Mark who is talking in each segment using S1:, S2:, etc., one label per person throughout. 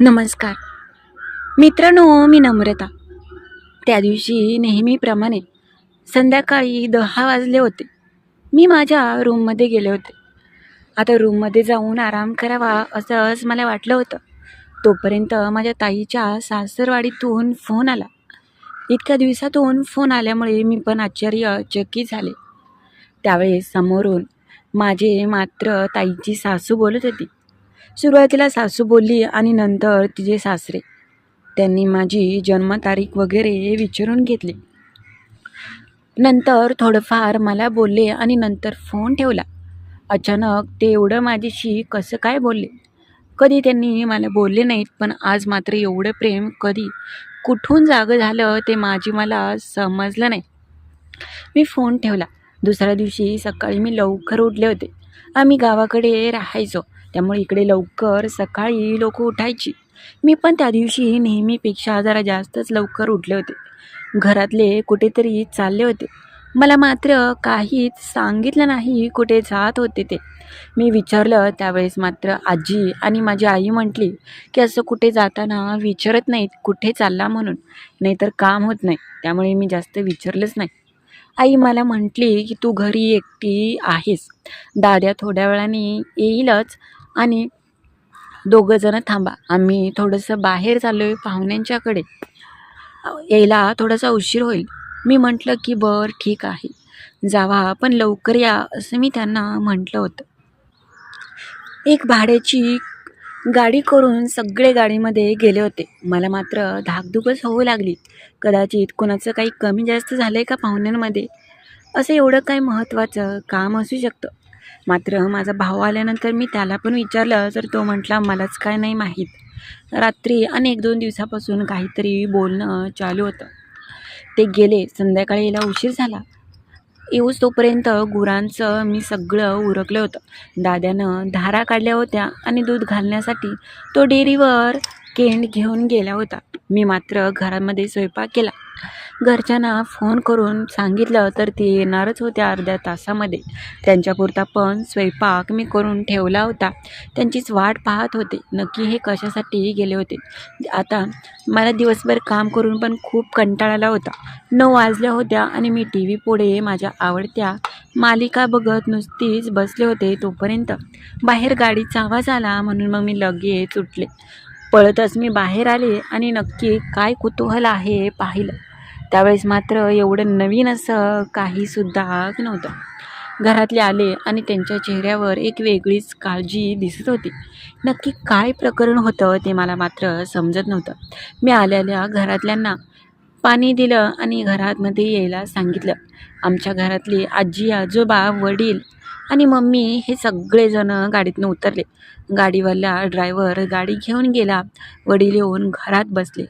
S1: नमस्कार. मित्रांनो मी नम्रता. त्या दिवशी नेहमीप्रमाणे संध्याकाळी दहा वाजले होते. मी माझ्या रूममध्ये गेले होते. आता रूममध्ये जाऊन आराम करावा असंच मला वाटलं होतं. तोपर्यंत माझ्या ताईच्या सासरवाडीतून फोन आला. इतक्या दिवसातून फोन आल्यामुळे मी पण आश्चर्यचकित झाले. त्यावेळेस समोरून माझे मात्र ताईची सासू बोलत होती. सुरुवातीला सासू बोलली आणि नंतर तिचे सासरे. त्यांनी माझी जन्मतारीख वगैरे विचारून घेतली. नंतर थोडंफार मला बोलले आणि नंतर फोन ठेवला. अचानक ते एवढं माझ्याशी कसं काय बोलले? कधी त्यांनी मला बोलले नाहीत पण आज मात्र एवढं प्रेम कधी कुठून जागं झालं ते माझी मला समजलं नाही. मी फोन ठेवला. दुसऱ्या दिवशी सकाळी मी लवकर उठले होते. आम्ही गावाकडे राहायचो. त्यामुळे इकडे लवकर सकाळी लोक उठायची. मी पण त्या दिवशी नेहमीपेक्षा जरा जास्तच लवकर उठले होते. घरातले कुठेतरी चालले होते. मला मात्र काहीच सांगितलं नाही कुठे जात होते ते. मी विचारलं त्यावेळेस मात्र आजी आणि माझी आई म्हटली की असं कुठे जाताना विचारत नाहीत कुठे चालला म्हणून. नाहीतर काम होत नाही. त्यामुळे मी जास्त विचारलंच नाही. आई मला म्हटली की तू घरी एकटी आहेस. दाद्या थोड्या वेळाने येईलच. आणि दोघंजणं थांबा. आम्ही थोडंसं बाहेर चाललो आहे पाहुण्यांच्याकडे. यायला थोडासा उशीर होईल. मी म्हटलं की बरं ठीक आहे. जावा पण लवकर या असं मी त्यांना म्हटलं होतं. एक भाड्याची गाडी करून सगळे गाडीमध्ये गेले होते. मला मात्र धाकधुकच होऊ लागली. कदाचित कोणाचं काही कमी जास्त झालं आहे का पाहुण्यांमध्ये? असं एवढं काही महत्त्वाचं काम असू शकतं. मात्र माझा भाऊ आल्यानंतर मी त्याला पण विचारलं तर तो म्हटला मलाच काय नाही माहीत. रात्री आणि एक दोन दिवसापासून काहीतरी बोलणं चालू होतं. ते गेले संध्याकाळी यायला उशीर झाला. येऊच तोपर्यंत गुरांचं मी सगळं उरकलं होतं. दाद्यानं धारा काढल्या होत्या आणि दूध घालण्यासाठी तो डेअरीवर केंड घेऊन गेला होता. मी मात्र घरामध्ये स्वयंपाक केला. घरच्यांना फोन करून सांगितलं तर ते येणारच होत्या अर्ध्या तासामध्ये. त्यांच्यापुरता पण स्वयंपाक मी करून ठेवला होता. त्यांचीच वाट पाहत होते. नक्की हे कशासाठी गेले होते? आता मला दिवसभर काम करून पण खूप कंटाळा आला होता. नऊ वाजल्या होत्या आणि मी टी व्ही पुढे माझ्या आवडत्या मालिका बघत नुसतीच बसले होते तोपर्यंत. बाहेर गाडीचा आवाज आला म्हणून मग मी लगेच उठले. पळतच मी बाहेर आले आणि नक्की काय कुतूहल आहे पाहिलं. त्यावेळेस मात्र एवढं नवीन असं काहीसुद्धा नव्हतं. घरातले आले आणि त्यांच्या चेहऱ्यावर एक वेगळीच काळजी दिसत होती. नक्की काय प्रकरण होतं ते मला मात्र समजत नव्हतं. मी आलेल्या घरातल्यांना पाणी दिलं आणि घरातमध्ये यायला सांगितलं. आमच्या घरातली आजी आजोबा वडील आणि मम्मी हे सगळेजण गाडीतनं उतरले. गाडीवाला ड्रायव्हर गाडी घेऊन गेला. वडील येऊन घरात बसले.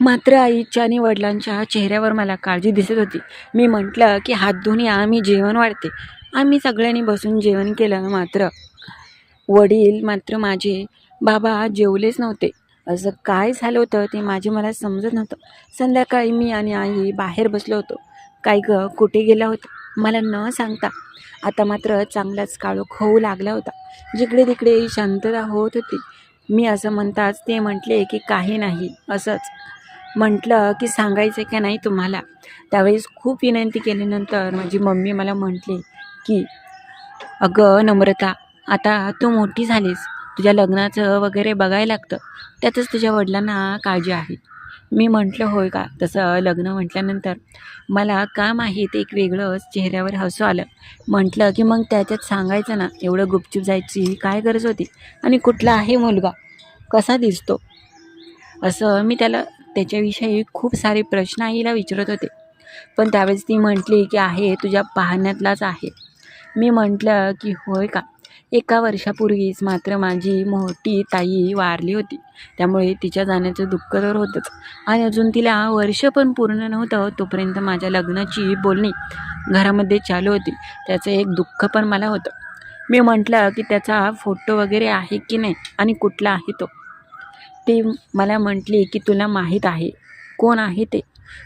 S1: मात्र आईच्या आणि वडिलांच्या चेहऱ्यावर मला काळजी दिसत होती. मी म्हटलं की हात धुवून या जेवण वाढते. आम्ही सगळ्यांनी बसून जेवण केलं. मात्र वडील मात्र माझे बाबा जेवलेच नव्हते. असं काय झालं होतं ते माझे मला समजत नव्हतं. संध्याकाळी मी आणि आई बाहेर बसलो होतो. काय ग कुठे गेला होता? मला न सांगता. आता मात्र चांगलाच काळोख होऊ लागला होता. जिकडे तिकडे शांतता होत होती. मी असं म्हणताच ते म्हटले की काही नाही. असंच म्हटलं की सांगायचं का नाही तुम्हाला. त्यावेळेस खूप विनंती केल्यानंतर माझी मम्मी मला म्हटली की अगं नम्रता आता तू मोठी झालीस. तुझ्या लग्नाचं वगैरे बघायला लागतं. त्यातच तुझ्या वडिलांना काळजी आहे. मी म्हटलं होय का? तसं लग्न म्हटल्यानंतर मला का माहीत एक वेगळंच चेहऱ्यावर हसू आलं. म्हटलं की मग त्याच्यात सांगायचं ना एवढं गुपचूप जायची काय गरज होती? आणि कुठला आहे मुलगा? कसा दिसतो? असं मी त्याला त्याच्याविषयी खूप सारे प्रश्न आईला विचारत होते. पण त्यावेळेस ती म्हटली की आहे तुझ्या पाहण्यातलाच आहे. मी म्हटलं की होय का? एका वर्षापूर्वीच मात्र माझी मोठी ताई वारली होती. त्यामुळे तिच्या जाण्याचं दुःख तर होतंच. आणि अजून तिला वर्ष पण पूर्ण नव्हतं तोपर्यंत माझ्या लग्नाची बोलणी घरामध्ये चालू होती. त्याचं एक दुःख पण मला होतं. मी म्हटलं की त्याचा फोटो वगैरे आहे की नाही? आणि कुठला आहे तो? ती मला म्हटली की तुला माहीत आहे. कोण आहे ते?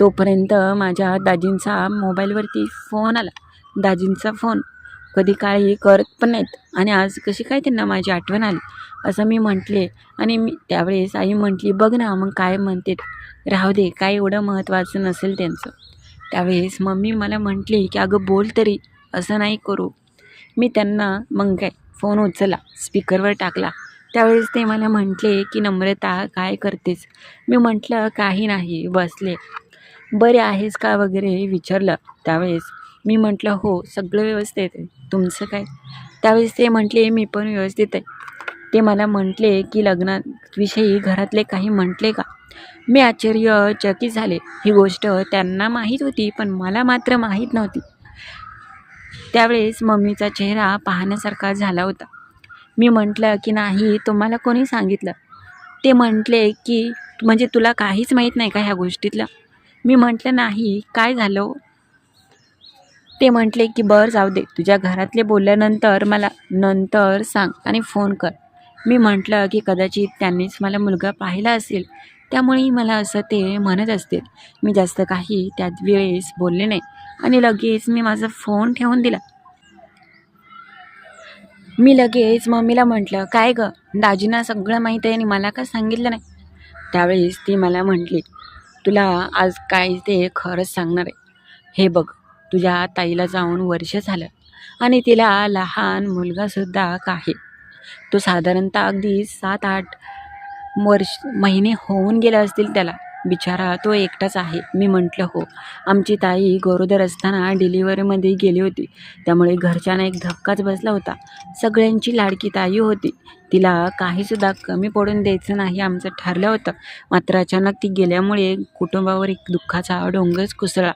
S1: तोपर्यंत माझ्या दाजींचा मोबाईलवरती फोन आला. दाजींचा फोन. कधी काळी करत पण नाहीत. आणि आज कशी काय त्यांना माझी आठवण आली? असं मी म्हटले. आणि मी त्यावेळेस आई म्हटली बघ ना मग काय म्हणते राहू दे काय एवढं महत्त्वाचं नसेल त्यांचं. त्यावेळेस मम्मी मला म्हटली की अगं बोल तरी. असं नाही करू. मी त्यांना मग काय फोन उचलला स्पीकरवर टाकला. त्यावेळेस ते मला म्हटले की नम्रता काय करतेस? मी म्हटलं काही नाही बसले. बरे आहेस का? वगैरे विचारलं. त्यावेळेस मी म्हटलं हो सगळं व्यवस्थित आहे. तुमचं काय? त्यावेळेस ते म्हटले मी पण व्यवस्थित आहे. ते मला म्हटले की लग्नाविषयी घरातले काही म्हटले का? मी आश्चर्यचकित झाले. ही गोष्ट त्यांना माहीत होती पण मला मात्र माहीत नव्हती. त्यावेळेस मम्मीचा चेहरा पाहण्यासारखा झाला होता. मी म्हटलं की नाही तुम्हाला कोणी सांगितलं? ते म्हटले की म्हणजे तुला काहीच माहीत नाही का ह्या गोष्टीतलं? मी म्हटलं नाही काय झालं हो? ते म्हटले की बरं जाऊ दे. तुझ्या घरातले बोलल्यानंतर मला नंतर सांग आणि फोन कर. मी म्हटलं की कदाचित त्यांनीच मला मुलगा पाहिला असेल. त्यामुळे मला असं ते म्हणत असतील. मी जास्त काही त्यात वेळेस बोलले नाही. आणि लगेच मी माझा फोन ठेवून दिला. मी लगेच मम्मीला म्हटलं काय गं? दाजींना सगळं माहीत आहे आणि मला का सांगितलं नाही. त्यावेळेस ती मला म्हटली तुला आज काय ते खरंच सांगणार आहे. हे बघ तुझ्या ताईला जाऊन वर्ष झालं आणि तिला लहान मुलगासुद्धा आहे. तो साधारणतः अगदी सात आठ वर्ष महिने होऊन गेले असतील त्याला. बिचारा तो एकटाच आहे. मी म्हटलं हो. आमची ताई गरोदर असताना डिलिव्हरीमध्ये गेली होती. त्यामुळे घरच्यांना एक धक्काच बसला होता. सगळ्यांची लाडकी ताई होती. तिला काहीसुद्धा कमी पडून द्यायचं नाही आमचं ठरलं होतं. मात्र अचानक ती गेल्यामुळे कुटुंबावर एक दुःखाचा डोंगरच कोसळला.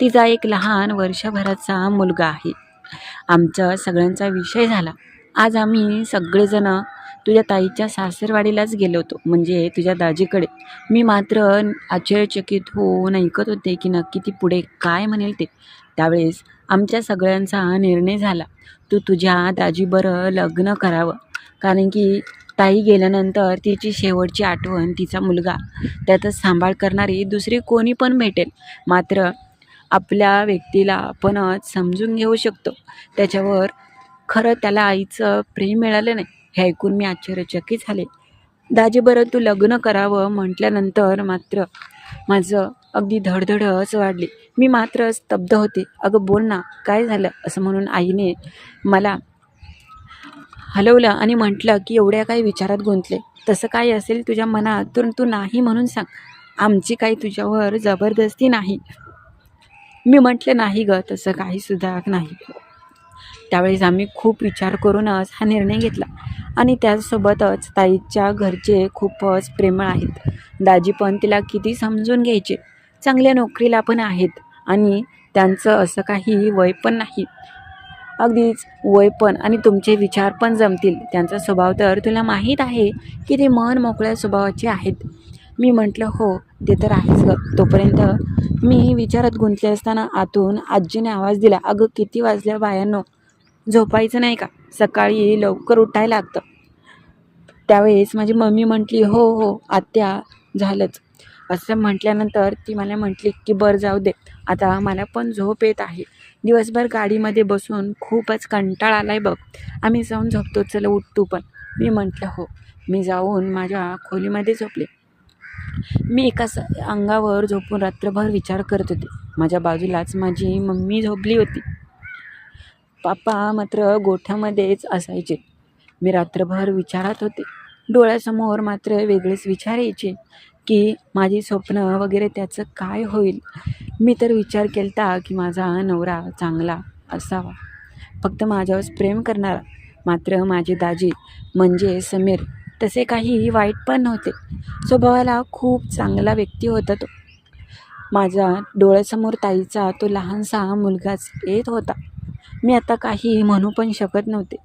S1: तिचा एक लहान वर्षभराचा मुलगा आहे. आमचा सगळ्यांचा विषय झाला. आज आम्ही सगळेजणं तुझ्या ताईच्या सासरवाडीलाच गेलो होतो. म्हणजे तुझ्या दाजीकडे. मी मात्र आश्चर्यचकित होऊन ऐकत होते की नक्की ती पुढे काय म्हणेल ते. त्यावेळेस आमच्या सगळ्यांचा निर्णय झाला. तू तुझ्या दाजीबरं लग्न करावं. कारण की ताई गेल्यानंतर तिची शेवटची आठवण तिचा मुलगा त्यातच सांभाळ करणारी दुसरी कोणी पण भेटेल. मात्र आपल्या व्यक्तीला आपणच समजून घेऊ शकतो. त्याच्यावर खरं त्याला आईचं प्रेम मिळालं नाही. हे ऐकून मी आश्चर्यचकित झाले. दाजी बरं तू लग्न करावं म्हटल्यानंतर मात्र माझं अगदी धडधडच वाढली. मी मात्र स्तब्ध होते. अगं बोल ना काय झालं? असं म्हणून आईने मला हलवलं आणि म्हटलं की एवढ्या काही विचारात गुंतले. तसं काय असेल तुझ्या मनात तर तू नाही म्हणून सांग. आमची काही तुझ्यावर जबरदस्ती नाही. मी म्हटलं नाही गं तसं काहीसुद्धा नाही. त्यावेळेस आम्ही खूप विचार करूनच हा निर्णय घेतला. आणि त्याचसोबतच ताईच्या घरचे खूपच प्रेमळ आहेत. दाजी पण तिला किती समजून घ्यायचे. चांगल्या नोकरीला पण आहेत. आणि त्यांचं असं काही वय पण नाही. अगदीच वय पण आणि तुमचे विचार पण जमतील. त्यांचा स्वभाव तर तुला माहीत आहे की ते मन मोकळ्या स्वभावाचे आहेत. मी म्हटलं हो ते तर आहेच ग. तोपर्यंत मी विचारात गुंतले असताना आतून आजीने आवाज दिला अगं किती वाजल्या बायांनो? झोपायचं नाही का? सकाळी लवकर उठायला लागतं. त्यावेळेस माझी मम्मी म्हटली हो हो आत्या झालंच. असं म्हटल्यानंतर ती मला म्हटली की बरं जाऊ दे. आता मला पण झोप येत आहे. दिवसभर गाडीमध्ये बसून खूपच कंटाळा आला आहे बघ. आम्ही जाऊन झोपतो. चला उठतो पण. मी म्हटलं हो. मी जाऊन माझ्या खोलीमध्ये झोपले. मी एका स अंगावर झोपून रात्रभर विचार करत होते. माझ्या बाजूलाच माझी मम्मी झोपली होती. पापा मात्र गोठ्यामध्येच असायचे. मी रात्रभर विचारात होते. डोळ्यासमोर मात्र वेगळेच विचार यायचे की माझी स्वप्न वगैरे त्याचं काय होईल? मी तर विचार केलता की माझा नवरा चांगला असावा. फक्त माझ्यावर प्रेम करणारा. मात्र माझे दाजी म्हणजे समीर तसे काही वाईट पण नव्हते. स्वभावाला खूप चांगला व्यक्ती होता तो. माझा डोळ्यासमोर ताईचा तो लहानसा मुलगाच येत होता. आता काही म्हणू पण शकत नव्हते.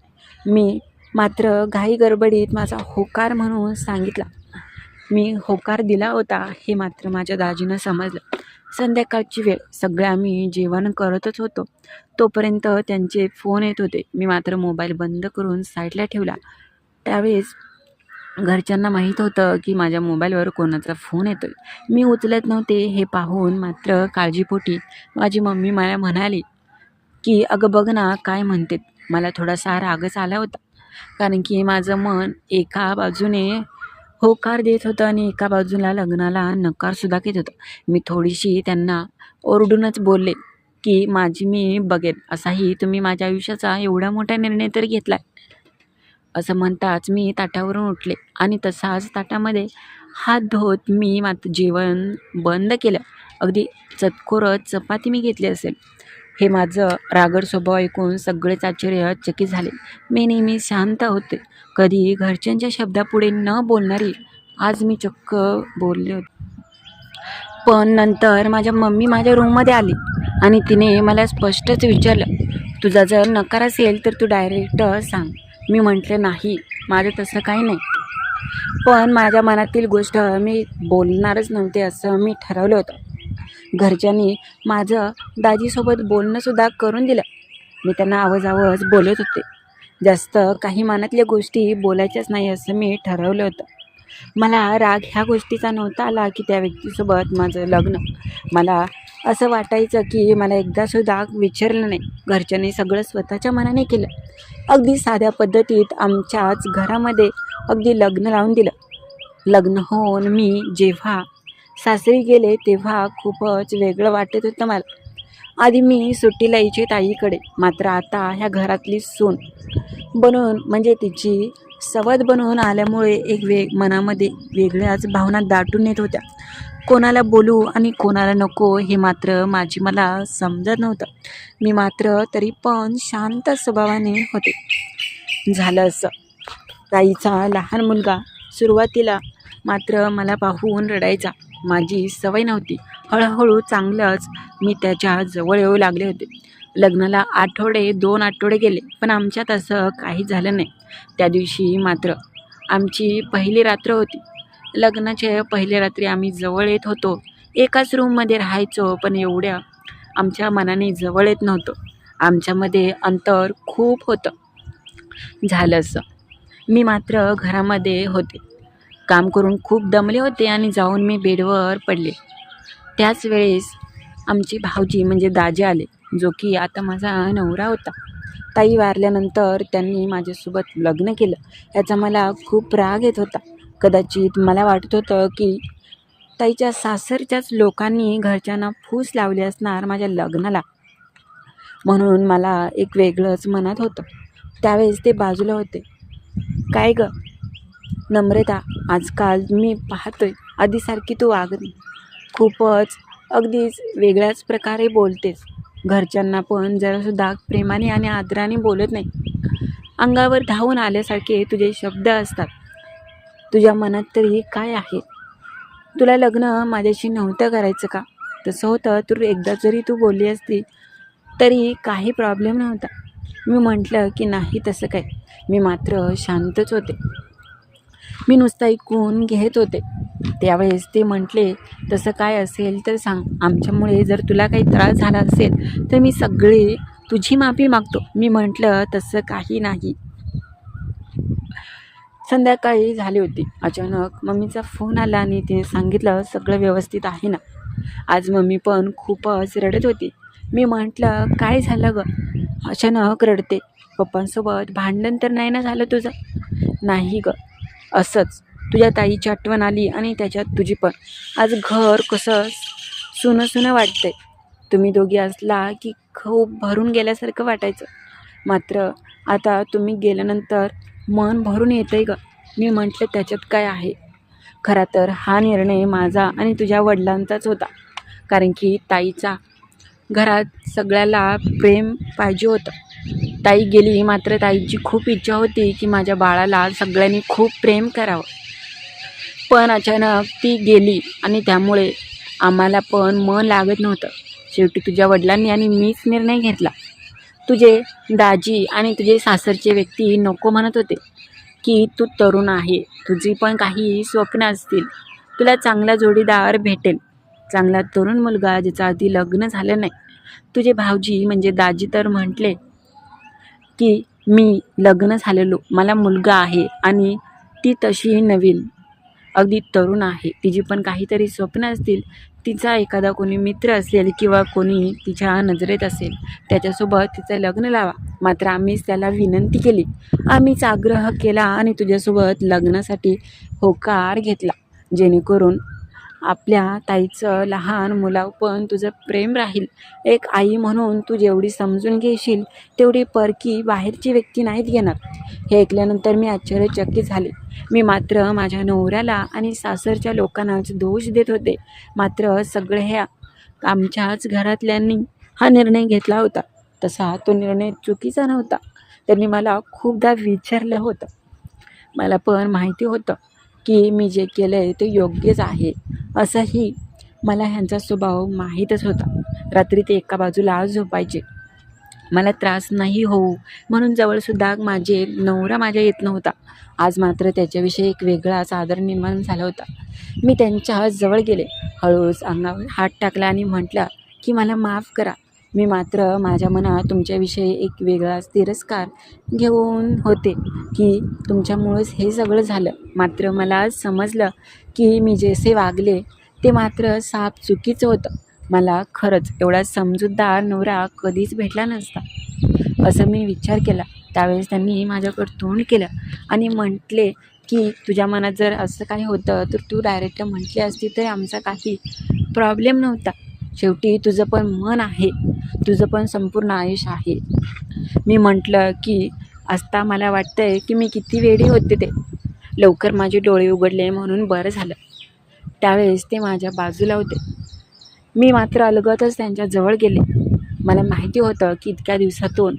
S1: मी मात्र घाई गडबडीत माझा होकार म्हणून सांगितला. मी होकार दिला होता हे मात्र माझ्या दाजीनं समजलं. संध्याकाळची वेळ. सगळे आम्ही जेवण करतच होतो. तोपर्यंत त्यांचे फोन येत होते. मी मात्र मोबाईल बंद करून साईडला ठेवला. त्यावेळेस घरच्यांना माहीत होतं की माझ्या मोबाईलवर कोणाचा फोन येतो मी उचलत नव्हते हे पाहून मात्र काळजीपोटी माझी मम्मी मला म्हणाली की अगं बघ ना काय म्हणते मला थोडासा रागच आला होता. कारण की माझं मन एका बाजूने होकार देत होतं आणि एका बाजूला लग्नाला नकारसुद्धा घेत होतं. मी थोडीशी त्यांना ओरडूनच बोलले की माझी मी बघेन. असाही तुम्ही माझ्या आयुष्याचा एवढा मोठा निर्णय तर घेतला असं म्हणताच मी ताटावरून उठले आणि तसाच ताटामध्ये हात धोत मी मात्र जेवण बंद केलं. अगदी चतखोरच चपाती मी घेतली असेल. हे माझं रागड स्वभाव ऐकून सगळेच आश्चर्यचकित झाले. मी नेहमी शांत होते. कधी घरच्यांच्या शब्दापुढे न बोलणारी आज मी चक्क बोलले होते. पण नंतर माझ्या मम्मी माझ्या रूममध्ये आली आणि तिने मला स्पष्टच विचारलं तुझा जर नकार असेल तर तू डायरेक्ट सांग. मी म्हटलं नाही माझं तसं काही नाही. पण माझ्या मनातील गोष्ट मी बोलणारच नव्हते असं मी ठरवलं होतं. घरच्यांनी माझं दाजीसोबत बोलणंसुद्धा करून दिलं. मी त्यांना आवाज आवाज बोलत होते. जास्त काही मनातल्या गोष्टी बोलायच्याच नाही असं मी ठरवलं होतं. मला राग ह्या गोष्टीचा नव्हता आला की त्या व्यक्तीसोबत माझं लग्न. मला असं वाटायचं की मला एकदासुद्धा विचारलं नाही. घरच्यांनी सगळं स्वतःच्या मनाने केलं. अगदी साध्या पद्धतीत आमच्याच घरामध्ये अगदी लग्न लावून दिलं. लग्न होऊन मी जेव्हा सासरी गेले तेव्हा खूपच वेगळं वाटत होतं मला. आधी मी सुट्टीला यायची ताईकडे मात्र आता ह्या घरातली सून. बनवून म्हणजे तिची सवद बनवून आल्यामुळे एक वेग मनामध्ये वेगळ्याच भावना दाटून येत होत्या. कोणाला बोलू आणि कोणाला नको हे मात्र माझी मला समजत नव्हतं. मी मात्र तरी पण शांत स्वभावाने होते. झालं असं. ताईचा लहान मुलगा सुरुवातीला मात्र मला पाहून रडायचा. माझी सवय नव्हती. हळूहळू चांगलंच मी त्याच्याजवळ येऊ लागले होते. लग्नाला आठवडे दोन आठवडे गेले पण आमच्यात असं काही झालं नाही. त्या दिवशी मात्र आमची पहिली रात्र होती. लग्नाच्या पहिल्या रात्री आम्ही जवळ येत होतो. एकाच रूममध्ये राहायचो पण एवढ्या आमच्या मनाने जवळ येत नव्हतं. आमच्यामध्ये अंतर खूप होतं. झालं असं मी मात्र घरामध्ये होते. काम करून खूप दमले होते आणि जाऊन मी बेडवर पडले. त्याच वेळेस आमचे भाऊजी म्हणजे दाजे आले जो की आता माझा नवरा होता. ताई वारल्यानंतर त्यांनी माझ्यासोबत लग्न केलं. याचा मला खूप राग येत होता. कदाचित मला वाटत होतं की ताईच्या सासरच्याच लोकांनी घरच्यांना फूस लावले असणार माझ्या लग्नाला. म्हणून मला एक वेगळंच मनात होतं. त्यावेळेस ते बाजूला होते. काय गं? नम्रता आजकाल मी पाहतोय. आधीसारखी तू वागत खूपच अगदीच वेगळ्याच प्रकारे बोलतेस. घरच्यांना पण जरासुद्धा प्रेमाने आणि आदराने बोलत नाही. अंगावर धावून आल्यासारखे तुझे शब्द असतात. तुझ्या मनात तरी काय आहे? तुला लग्न माझ्याशी नव्हतं करायचं का? तसं होतं तर एकदा जरी तू बोलली असती तरी काही प्रॉब्लेम नव्हता. मी म्हटलं की नाही तसं काय. मी मात्र शांतच होते. मी नुसतं ऐकून घेत होते. त्यावेळेस ते म्हटले तसं काय असेल तर सांग. आमच्यामुळे जर तुला काही त्रास झाला असेल तर मी सगळे तुझी माफी मागतो. मी म्हटलं तसं काही नाही. संध्याकाळी झाली होती. अचानक मम्मीचा फोन आला आणि तिने सांगितलं सगळं व्यवस्थित आहे ना? आज मम्मी पण खूपच रडत होती. मी म्हटलं काय झालं गं? अचानक रडते. पप्पांसोबत भांडण तर नाही ना झालं तुझं? नाही गं. असंच. तुझ्या ताईची आठवण आली आणि त्याच्यात तुझी पण. आज घर कसं सुनं सुनं वाटतंय. तुम्ही दोघी असला की खूप भरून गेल्यासारखं वाटायचं. मात्र आता तुम्ही गेल्यानंतर मन भरून येतं आहे गं. मी म्हटलं त्याच्यात काय आहे? खरा तर हा निर्णय माझा आणि तुझ्या वडिलांचाच होता. कारण की ताईचा घरात सगळ्याला प्रेम पाहिजे होतं. ताई गेली मात्र ताईची खूप इच्छा होती की माझ्या बाळाला सगळ्यांनी खूप प्रेम करावं. पण अचानक ती गेली आणि त्यामुळे आम्हाला पण मन लागत नव्हतं. शेवटी तुझ्या वडिलांनी आणि मीच निर्णय घेतला. तुझे दाजी आणि तुझे सासरचे व्यक्ती नको म्हणत होते की तू तरुण आहे तुझी पण काही स्वप्न असतील. तुला चांगला जोडीदार भेटेल. चांगला तरुण मुलगा ज्याचा आधी लग्न झालं नाही. तुझे भावजी म्हणजे दाजी तर म्हटले की मी लग्न झालेलो मला मुलगा आहे आणि ती तशी नवीन. अगदी तरुण आहे. तिची पण काहीतरी स्वप्न असतील. तिचा एखादा कोणी मित्र असेल किंवा कोणी तिच्या नजरेत असेल त्याच्यासोबत तिचं लग्न लावा. मात्र आम्हीच त्याला विनंती केली. आम्हीच आग्रह केला आणि तुझ्यासोबत लग्नासाठी होकार घेतला. जेणेकरून आपल्या ताईचं लहान मुलावर पण तुझं प्रेम राहील. एक आई म्हणून तू जेवढी समजून घेशील तेवढी परकी बाहेरची व्यक्ती नाहीत घेणार. हे ऐकल्यानंतर मी आश्चर्यचकित झाले. मी मात्र माझ्या नवऱ्याला आणि सासरच्या लोकांनाच दोष देत होते. मात्र सगळ्या ह्या आमच्याच घरातल्यांनी हा निर्णय घेतला होता. तसा तो निर्णय चुकीचा नव्हता. त्यांनी मला खूपदा विचारलं होतं. मला पण माहिती होतं. की मी जे केलं आहे ते योग्यच आहे. असंही मला ह्यांचा स्वभाव माहीतच होता. रात्री ते एका बाजूला झोपायचे. मला त्रास नाही होऊ म्हणून जवळसुद्धा माझे नवरा माझ्या येत नव्हता. आज मात्र त्याच्याविषयी एक वेगळाच आदर निर्माण झाला होता. मी त्यांच्या जवळ गेले. हळूच अंगावर हात टाकला आणि म्हटलं की मला माफ करा. मी मात्र माझ्या मनात तुमच्याविषयी एक वेगळाच तिरस्कार घेऊन होते की तुमच्यामुळेच हे सगळं झालं. मात्र मला समजलं की मी जसे वागले ते मात्र साप चुकीचं होतं. मला खरंच एवढा समजूतदार नवरा कधीच भेटला नसता. असं मी विचार केला. त्यावेळेस त्यांनी माझ्याकडं तोंड केलं आणि म्हटले की तुझ्या मनात जर असं काही होतं तर तू डायरेक्ट म्हटली असती तर आमचा काही प्रॉब्लेम नव्हता. शेवटी तुझं पण मन आहे. तुझं पण संपूर्ण आयुष्य आहे. मी म्हटलं की असता मला वाटतं आहे की मी किती वेळी होते ते. लवकर माझे डोळे उघडले म्हणून बरं झालं. त्यावेळेस ते माझ्या बाजूला होते. मी मात्र अलगतच त्यांच्याजवळ गेले. मला माहिती होतं की इतक्या दिवसातून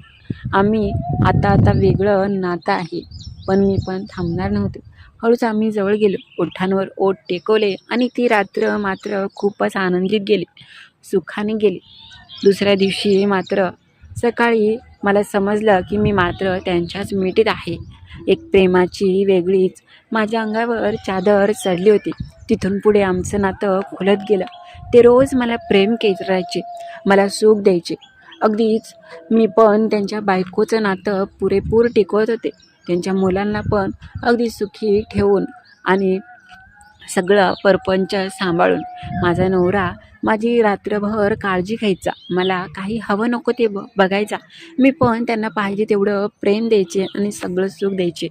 S1: आम्ही आता आता वेगळं नातं आहे. पण मी पण थांबणार नव्हते. हळूच आम्ही जवळ गेलो. ओठांवर ओठ टेकवले आणि ती रात्र मात्र खूपच आनंदित गेली. सुखाने गेली. दुसऱ्या दिवशी मात्र सकाळी मला समजलं की मी मात्र त्यांच्याच मिठीत आहे. एक प्रेमाची वेगळीच माझ्या अंगावर चादर चढली होती. तिथून पुढे आमचं नातं खुलत गेलं. ते रोज मला प्रेम करायचे मला सुख द्यायचे. अगदीच मी पण त्यांच्या बायकोचं नातं पुरेपूर टिकवत होते. त्यांच्या मुलांना पण अगदी सुखी ठेवून आणि सगळं परपंच सांभाळून माझा नवरा माझी रात्रभर काळजी घ्यायचा. मला काही हवं नको ते ब बघायचा. मी पण त्यांना पाहिजे तेवढं प्रेम द्यायचे आणि सगळं सुख द्यायचे.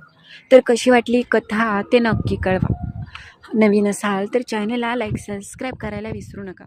S1: तर कशी वाटली कथा ते नक्की कळवा. नवीन असाल तर चॅनलला लाईक सबस्क्राईब करायला विसरू नका.